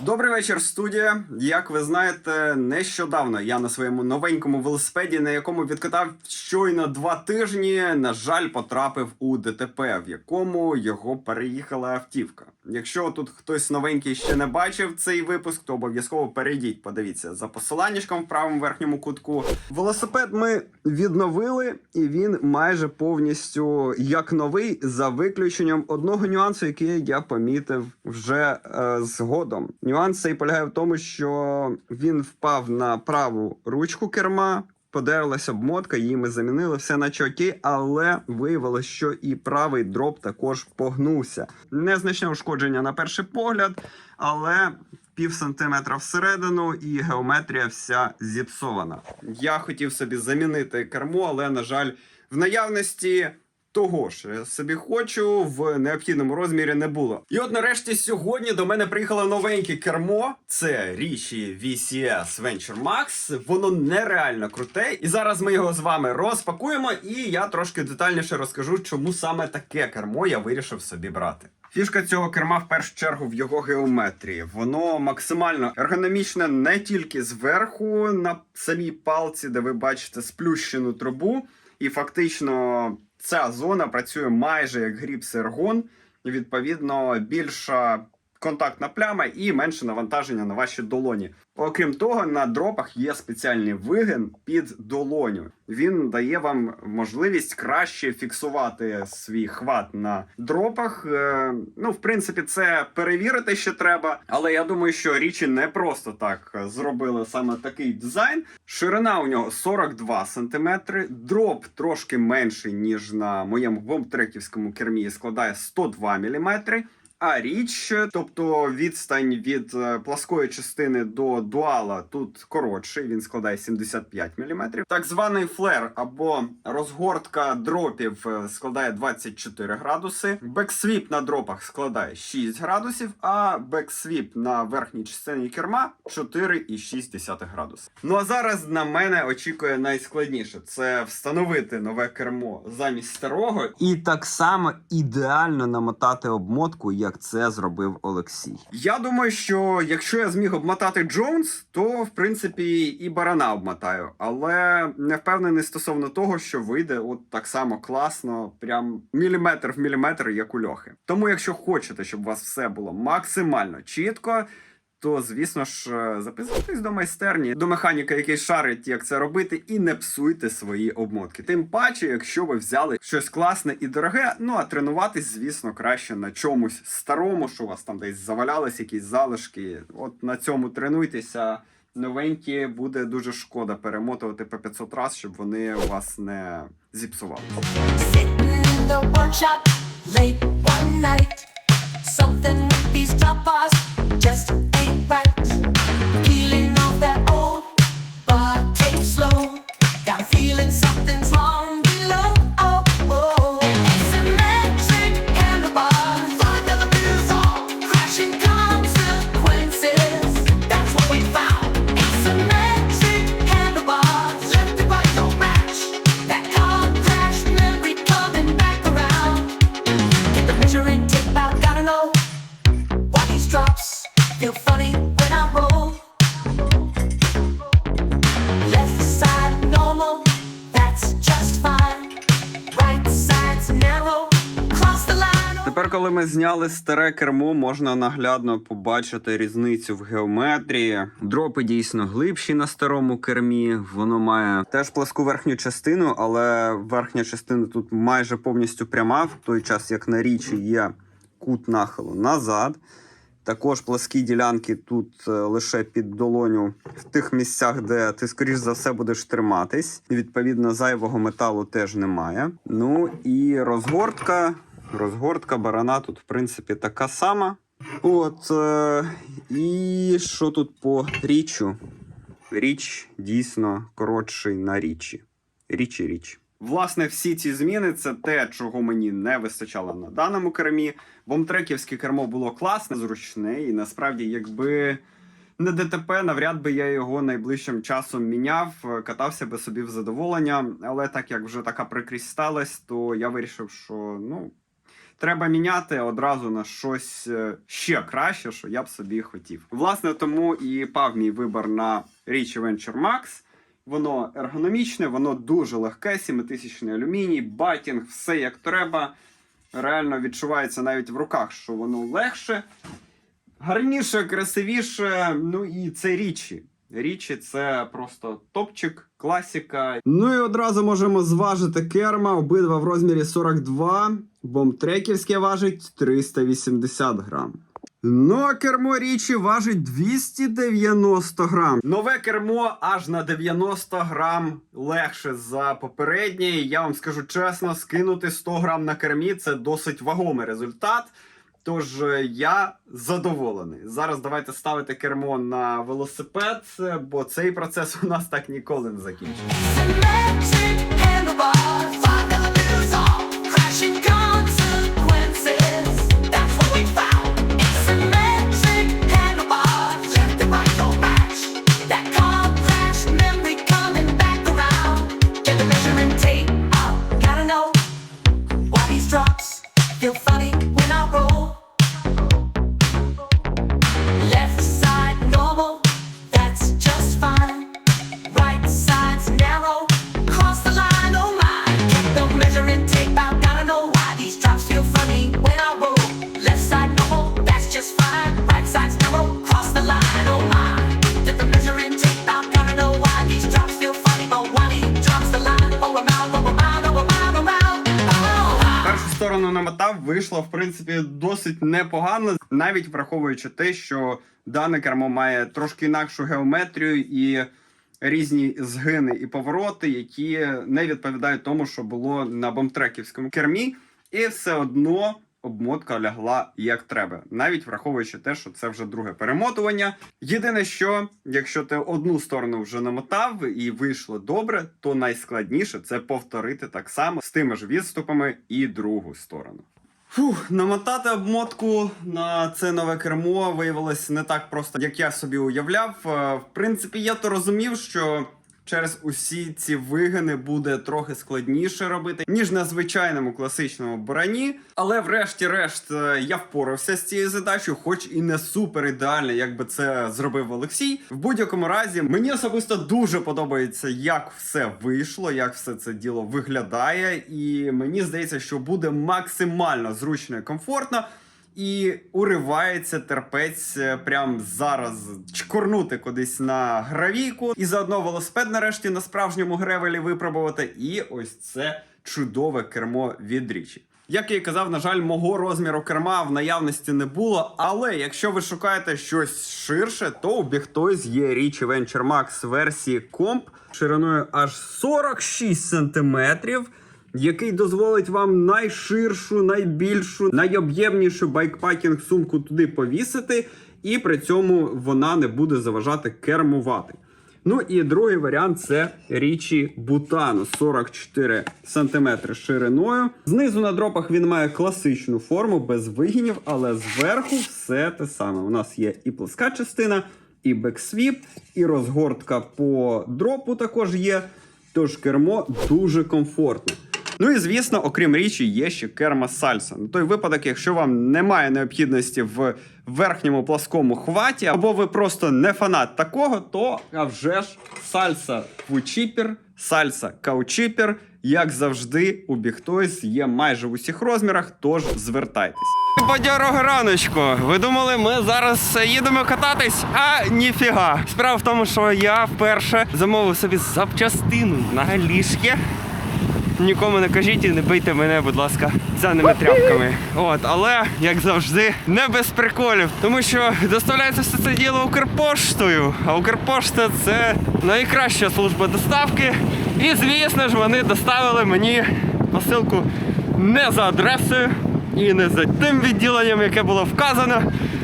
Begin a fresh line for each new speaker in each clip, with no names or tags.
Добрий вечір, студія. Як ви знаєте, нещодавно я на своєму новенькому велосипеді, на якому відкатав щойно два тижні, на жаль, потрапив у ДТП, в якому його переїхала автівка. Якщо тут хтось новенький ще не бачив цей випуск, то обов'язково перейдіть. Подивіться за посиланнячком в правому верхньому кутку. Велосипед ми відновили, і він майже повністю як новий, за виключенням одного нюансу, який я помітив вже е, згодом. Нюанс цей полягає в тому, що він впав на праву ручку керма. Подерлася обмотка, її ми замінили, все наче окей, але виявилось, що і правий дроп також погнувся. Незначне ушкодження на перший погляд, але пів сантиметра всередину, і геометрія вся зіпсована. Я хотів собі замінити кермо, але, на жаль, в наявності того ж я собі хочу в необхідному розмірі не було. І от нарешті сьогодні до мене приїхало новеньке кермо. Це Річі VCS Venture Max. Воно нереально круте. І зараз ми його з вами розпакуємо, і я трошки детальніше розкажу, чому саме таке кермо я вирішив собі брати. Фішка цього керма в першу чергу в його геометрії. Воно максимально ергономічне не тільки зверху на самій палці, де ви бачите сплющену трубу, і фактично ця зона працює майже як гріб сергон, і відповідно більша контактна пляма і менше навантаження на ваші долоні. Окрім того, на дропах є спеціальний вигин під долоню. Він дає вам можливість краще фіксувати свій хват на дропах. Е, Ну, в принципі, це перевірити ще треба. Але я думаю, що річі не просто так зробили саме такий дизайн. Ширина у нього 42 см, дроп трошки менший, ніж на моєму бомбтреківському кермі, складає 102 мм. А річ, тобто відстань від е, пласкої частини до дуала тут коротший, він складає 75 мм. Так званий флер або розгортка дропів е, складає 24 градуси. Бексвіп на дропах складає 6 градусів, а бексвіп на верхній частині керма 4,6 градуси. Ну а зараз на мене очікує найскладніше це встановити нове кермо замість старого і так само ідеально намотати обмотку, як це зробив Олексій. Я думаю, що якщо я зміг обмотати Джонс, то в принципі і барана обмотаю, але не впевнений стосовно того, що вийде от так само класно, прям міліметр в міліметр, як у Льохи. Тому, якщо хочете, щоб у вас все було максимально чітко. То, звісно ж, е, записуйтесь до майстерні, до механіка, який шарить, як це робити, і не псуйте свої обмотки. Тим паче, якщо ви взяли щось класне і дороге, ну а тренуватись, звісно, краще на чомусь старому, що у вас там десь завалялись якісь залишки. От на цьому тренуйтеся. Новенькі буде дуже шкода перемотувати по 500 раз, щоб вони вас не зіпсували.
Something with these just Got a feeling something's wrong
коли зняли старе кермо, можна наглядно побачити різницю в геометрії. Дропи дійсно глибші на старому кермі. Воно має теж пласку верхню частину, але верхня частина тут майже повністю пряма, в той час як на річі є кут нахилу назад. Також пласкі ділянки тут е, лише під долоню в тих місцях, де ти, скоріш за все, будеш триматись. Відповідно, зайвого металу теж немає. Ну і розгортка. Розгортка барана тут, в принципі, така сама. От. Е- і що тут по річу? Річ дійсно коротший на річі. Річ і річ. Власне, всі ці зміни це те, чого мені не вистачало на даному кермі. Бомтреківське кермо було класне, зручне, і насправді, якби не ДТП, навряд би я його найближчим часом міняв, е, катався би собі в задоволення. Але так як вже така прикрість сталася, то я вирішив, що ну треба міняти одразу на щось е, ще краще, що я б собі хотів. Власне, тому і пав мій вибір на Ricci Venture Max. Воно ергономічне, воно дуже легке, 7000 алюміній, батінг, все як треба. Реально відчувається навіть в руках, що воно легше, гарніше, красивіше. Ну і це річі. Річі це просто топчик, класіка. Ну і одразу можемо зважити керма. Обидва в розмірі 42. Бомбтрекерське важить 380 грам. Ну, а кермо річі важить 290 грам. Нове кермо аж на 90 грам легше за попереднє. Я вам скажу чесно, скинути 100 грам на кермі це досить вагомий результат. Тож е, я задоволений. Зараз давайте ставити кермо на велосипед, бо цей процес у нас так ніколи не закінчиться. Навіть враховуючи те, що дане кермо має трошки інакшу геометрію і різні згини і повороти, які не відповідають тому, що було на бомтреківському кермі, і все одно. Обмотка лягла як треба, навіть враховуючи те, що це вже друге перемотування. Єдине, що якщо ти одну сторону вже намотав і вийшло добре, то найскладніше це повторити так само з тими ж відступами і другу сторону. Фух, намотати обмотку на це нове кермо виявилось не так просто, як я собі уявляв. Е, В принципі, я то розумів, що через усі ці вигини буде трохи складніше робити, ніж на звичайному класичному броні. Але врешті-решт е, я впорався з цією задачею, хоч і не супер ідеально, як би це зробив Олексій. В будь-якому разі, мені особисто дуже подобається, як все вийшло, як все це діло виглядає, і мені здається, що буде максимально зручно і комфортно. І уривається терпець е, прям зараз чкурнути кудись на гравійку, і заодно велосипед нарешті на справжньому гревелі випробувати. І ось це чудове кермо від річі. Як я і казав, на жаль, мого розміру керма в наявності не було. Але якщо ви шукаєте щось ширше, то у Bigtoys є Ricci Venture Max версії Comp шириною аж 46 сантиметрів який дозволить вам найширшу, найбільшу, найоб'ємнішу байкпакінг сумку туди повісити, і при цьому вона не буде заважати кермувати. Ну і другий варіант це річі Бутану 44 см шириною. Знизу на дропах він має класичну форму без вигинів, але зверху все те саме. У нас є і плоска частина, і бексвіп, і розгортка по дропу також є. Тож кермо дуже комфортне. Ну і звісно, окрім річі, є ще керма сальса. На той випадок, якщо вам немає необхідності в верхньому пласкому хваті, або ви просто не фанат такого, то а вже ж сальса квучіпер, сальса каучіпер, як завжди, у Bigtoys є майже в усіх розмірах, тож звертайтесь. Бадьорого раночку. Ви думали, ми зараз їдемо кататись? А ніфіга. Справа в тому, що я вперше замовив собі запчастину на ліжки. Нікому не кажіть і не бийте мене, будь ласка, цяними тряпками. От, але як завжди, не без приколів, тому що доставляється все це діло Укрпоштою. А Укрпошта це найкраща служба доставки. І звісно ж, вони доставили мені посилку не за адресою і не за тим відділенням, яке було вказано,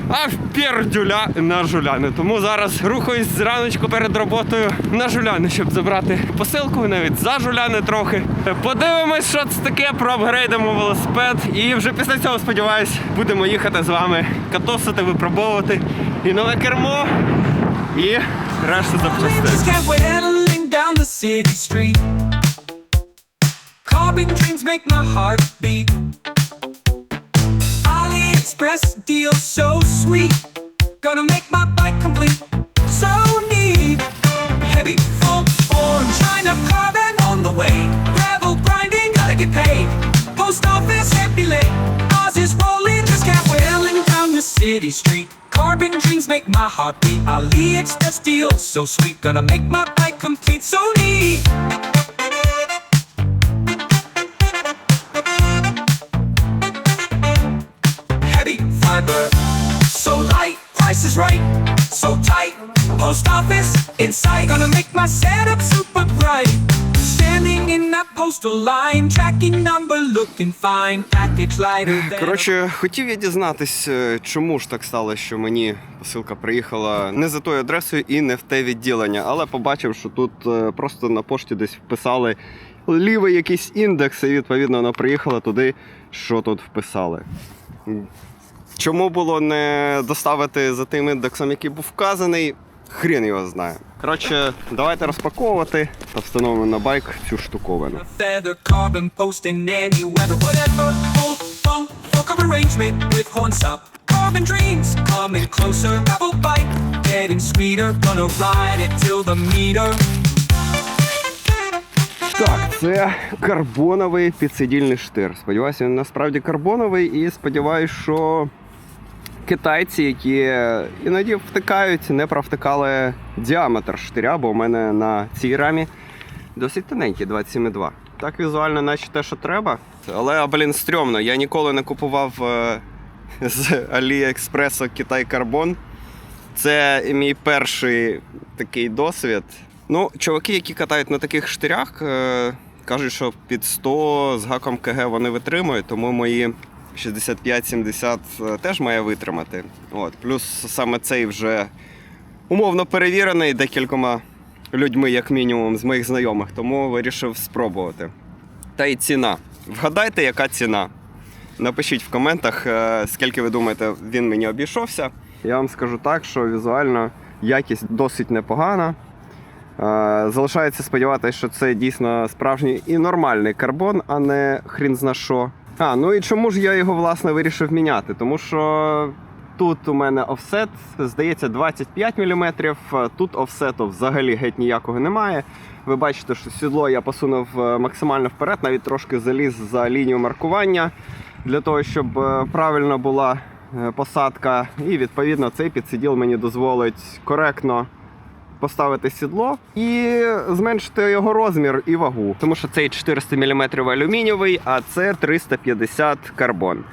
а в пердюля на жуляни. Тому зараз рухаюсь зраночку перед роботою на жуляни, щоб забрати посилку, навіть за жуляни трохи. Подивимось, що це таке, проапгрейдимо велосипед. І вже після цього, сподіваюсь, будемо їхати з вами катосити, випробовувати і нове кермо, і решту запчастин.
Carbon dreams make my heart beat. AliExpress deal so sweet. Gonna make my bike complete. So neat. Heavy full form, China carbon on the way. Gravel grinding, gotta get paid. Post office happy late. Ours is rolling, just can't. Wailing down the city street. Carbon dreams make my heart beat. AliExpress deal so sweet. Gonna make my bike complete. So neat. Right, so tight. Post office in sight, gonna make my setup super bright. Standing in that postal line, tracking number looking fine. Package lighter than. a-
Коротше, хотів я дізнатись, е, чому ж так стало, що мені посилка приїхала не за тою адресою і не в те відділення, але побачив, що тут е, просто на пошті десь вписали лівий якийсь індекс, і відповідно вона приїхала туди, що тут вписали. Чому було не доставити за тим індексом, який був вказаний, хрін його знає. Коротше, давайте розпаковувати та встановимо на байк цю штуковину.
Carbon dreams coming closer. Getting sweeter. Gonna ride it till the meter.
Так, це карбоновий підсидільний штир. Сподіваюся, він насправді карбоновий, і сподіваюся, що китайці, які іноді втикають, не провтикали діаметр штиря, бо у мене на цій рамі досить тоненький 27,2. Так візуально, наче те, що треба. Але, блін, стрьомно. Я ніколи не купував е, з AliExpress Китай Карбон. Це мій перший такий досвід. Ну, чуваки, які катають на таких штирях, е, кажуть, що під 100 з гаком КГ вони витримують, тому мої 65-70 е, теж має витримати. От. Плюс саме цей вже умовно перевірений декількома людьми, як мінімум, з моїх знайомих, тому вирішив спробувати. Та й ціна. Вгадайте, яка ціна. Напишіть в коментах, е, скільки ви думаєте, він мені обійшовся. Я вам скажу так, що візуально якість досить непогана. Е, Залишається сподіватися, що це дійсно справжній і нормальний карбон, а не хрін зна що. А, ну і чому ж я його власне вирішив міняти? Тому що тут у мене офсет, здається, 25 мм, тут офсету взагалі геть ніякого немає. Ви бачите, що сідло я посунув е, максимально вперед, навіть трошки заліз за лінію маркування для того, щоб е, правильно була е, посадка. І відповідно цей підсиділ мені дозволить коректно поставити сідло і зменшити його розмір і вагу. Тому що цей 400 мм алюмінієвий, а це 350 карбон.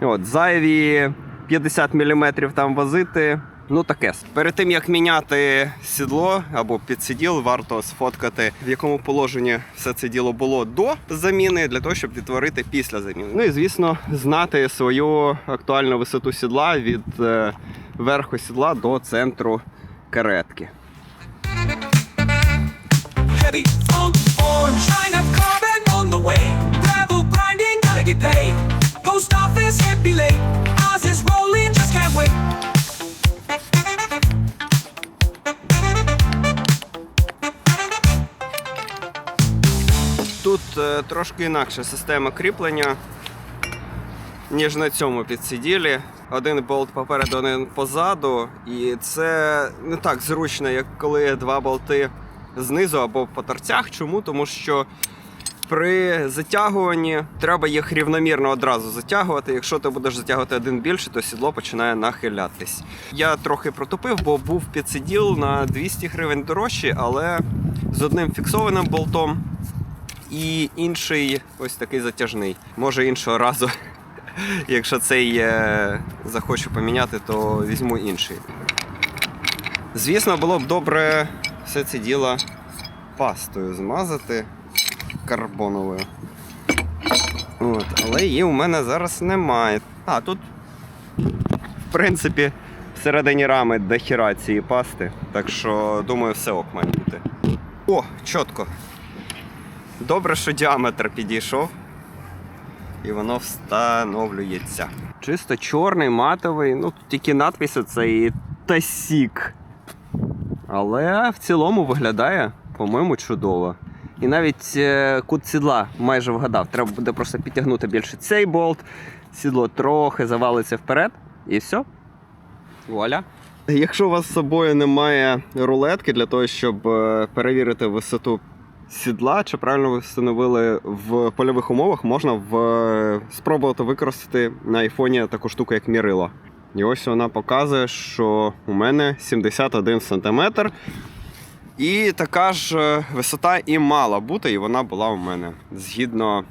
От, зайві 50 мм там возити. Ну таке. Перед тим як міняти сідло або підсиділ, варто сфоткати, в якому положенні все це діло було до заміни, для того, щоб відтворити після заміни. Ну і звісно, знати свою актуальну висоту сідла від е, верху сідла до центру каретки.
Form. China carbon on the way. Gravel grinding, gotta get paid. Post.
Тут е, трошки інакша система кріплення, ніж на цьому підсиділі. Один болт попереду, один позаду. І це не так зручно, як коли два болти знизу або по торцях. Чому? Тому що при затягуванні треба їх рівномірно одразу затягувати. Якщо ти будеш затягувати один більше, то сідло починає нахилятись. Я трохи протупив, бо був підсиділ на 200 гривень дорожчий, але з одним фіксованим болтом і інший ось такий затяжний. Може іншого разу. Якщо цей е, захочу поміняти, то візьму інший. Звісно, було б добре все це діло пастою змазати карбоновою. От, але її у мене зараз немає. А, тут, в принципі, всередині рами дохіра цієї пасти. Так що, думаю, все ок має бути. О, чітко. Добре, що діаметр підійшов. І воно встановлюється. Чисто чорний, матовий, ну тут тільки надписи це і Тасік. Але в цілому виглядає, по-моєму, чудово. І навіть е, кут сідла майже вгадав. Треба буде просто підтягнути більше цей болт. сідло трохи завалиться вперед, і все. Вуаля. Якщо у вас з собою немає рулетки для того, щоб е, перевірити висоту сідла, чи правильно ви встановили в польових умовах, можна в... е, спробувати використати на айфоні таку штуку, як мірило. І ось вона показує, що у мене 71 см. І така ж е, висота і мала бути, і вона була у мене згідно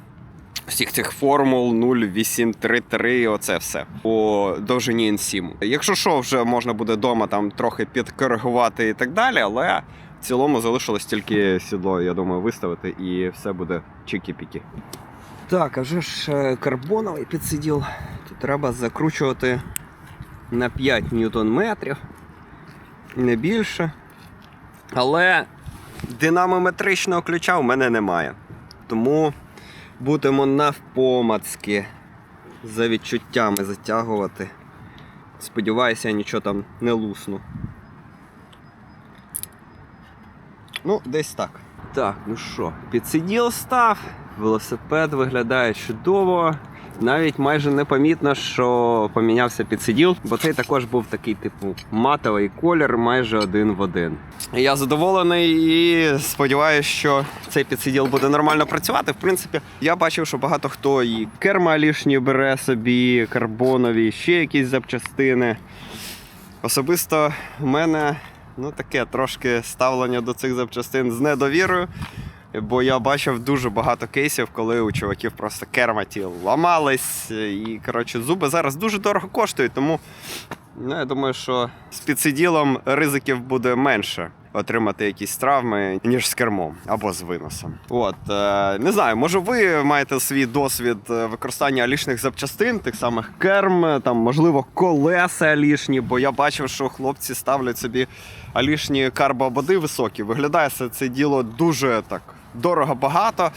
всіх цих формул 0833, оце все по довжині N7. Якщо що, вже можна буде вдома там трохи підкоригувати і так далі, але в цілому залишилось тільки сідло, я думаю, виставити, і все буде чики-піки. Так, а вже ж е, карбоновий підсиділ. Тут треба закручувати на 5 ньютон метрів, не більше. Але динамометричного ключа у мене немає. Тому будемо навпомацьки за відчуттями затягувати. Сподіваюся, я нічого там не лусну. Ну, десь так. Так, ну що, підсиділ став, велосипед виглядає чудово. Навіть майже непомітно, що помінявся підсиділ, бо цей також був такий, типу, матовий колір, майже один в один. Я задоволений і сподіваюся, що цей підсиділ буде нормально працювати. В принципі, я бачив, що багато хто і керма лішні бере собі, карбонові, ще якісь запчастини. Особисто в мене ну, таке трошки ставлення до цих запчастин з недовірою. Бо я бачив дуже багато кейсів, коли у чуваків просто керматі ламались. І коротше, зуби зараз дуже дорого коштують, тому ну, я думаю, що з підсиділом ризиків буде менше отримати якісь травми, ніж з кермом або з виносом. От е, не знаю, може ви маєте свій досвід е, використання алішних запчастин, тих самих керм, там можливо колеса алішні, бо я бачив, що хлопці ставлять собі алішні карбоободи високі. Виглядає це, це діло дуже так дорого багато. Е,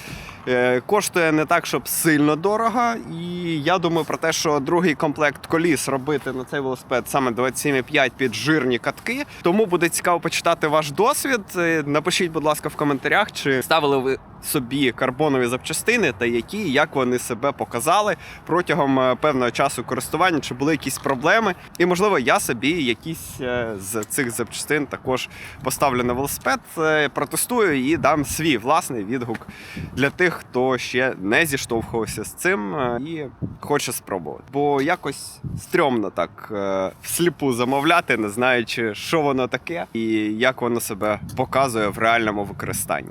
Коштує не так, щоб сильно дорого. І я думаю про те, що другий комплект коліс робити на цей велосипед саме 27,5 під жирні катки. Тому буде цікаво почитати ваш досвід. Е, Напишіть, будь ласка, в коментарях, чи ставили ви собі карбонові запчастини та які, як вони себе показали протягом е, певного часу користування, чи були якісь проблеми. І можливо, я собі якісь е, з цих запчастин також поставлю на велосипед, е, протестую і дам свій власний відгук для тих, хто ще не зіштовхувався з цим і хоче спробувати. Бо якось стрьомно так всліпу замовляти, не знаючи, що воно таке і як воно себе показує в реальному використанні.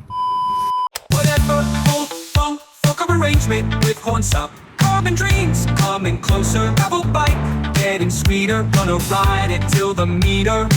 Whatever, full, full, fuck arrangement with horn stop. Carbon dreams coming closer. double bike getting sweeter. Gonna ride it till the meter